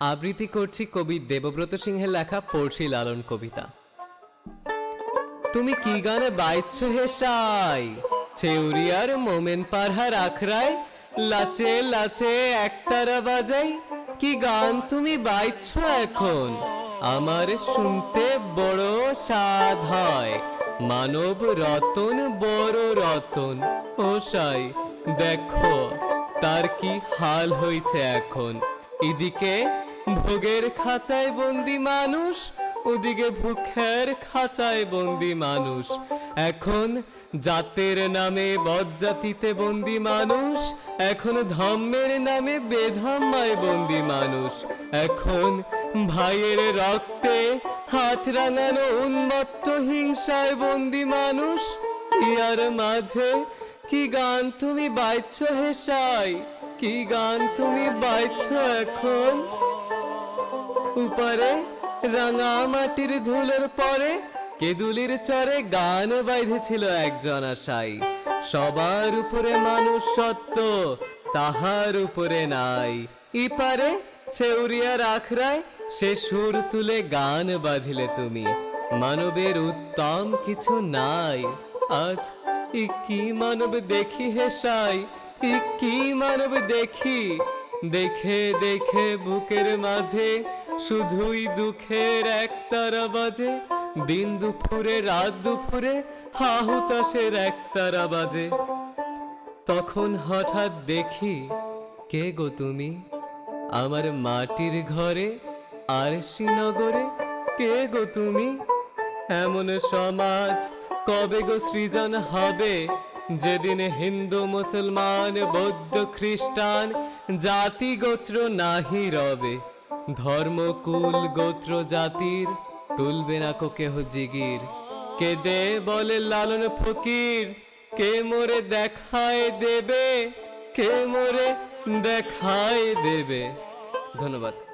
আবৃত্তি করছি কবি দেবব্রত সিংহের লেখা পড়শি লালন কবিতা। তুমি কি গানে বাইছ হে সাই? ছেউরিয়ার মোমেন পারহার আখড়ায় লাচে লাচে একতারা বাজাই। কি গান তুমি বাইছ এখন? আমার শুনতে বড় স্বাদ হয়। মানব রতন, বড় রতন। ও সাই, দেখো, তার কি হাল হয়েছে এখন? এদিকে ভোগের খাঁচায় বন্দি মানুষ, ওদিকে ভুখের খাঁচায় বন্দি মানুষ। এখন জাতের নামে বজ্জাতিতে বন্দি মানুষ, এখন ধর্মের নামে বেধাম্মায় বন্দি মানুষ। এখন ভাইয়ের রক্তে হাত রাঙানো উন্মত্ত হিংসায় বন্দি মানুষ, ইয়ার মাঝে কি গান তুমি বাইছ হেসাই? কি গান তুমি বাইছ এখন? উপরে, রাঙা মাটির ধুলোর পরে কেদুলির চরে গান বাইধেছিল একজন আশাই। সবার উপরে মানুষ সত্য, তাহার উপরে নাই। ইপারে ছেউরিয়ার আখড়ায় সে সুর তুলে গান বাঁধিলে তুমি। মানবের উত্তম কিছু নাই। আজ ই কি মানব দেখি হেসাই ই কি মানব দেখি। দেখে দেখে বুকের মাঝে শুধুই দুঃখের একতারা বাজে। দিন দুপুরে, রাত দুপুরে হাহুতাসের একতারা বাজে। তখন হঠাৎ দেখি, কে গো তুমি? আমার মাটির ঘরে আর শ্রীনগরে কে গো তুমি? এমন সমাজ কবে গো সৃজন হবে? যেদিন হিন্দু, মুসলমান, বৌদ্ধ, খ্রিস্টান জাতি গোত্র নাহি রবে। ধর্ম কুল গোত্র জাতির, তুলবে না কো কেহ জিগির। কে দে বলে লালন ফকির, কে মোরে দেখায় দেবে, কে মোরে দেখায় দেবে। ধন্যবাদ।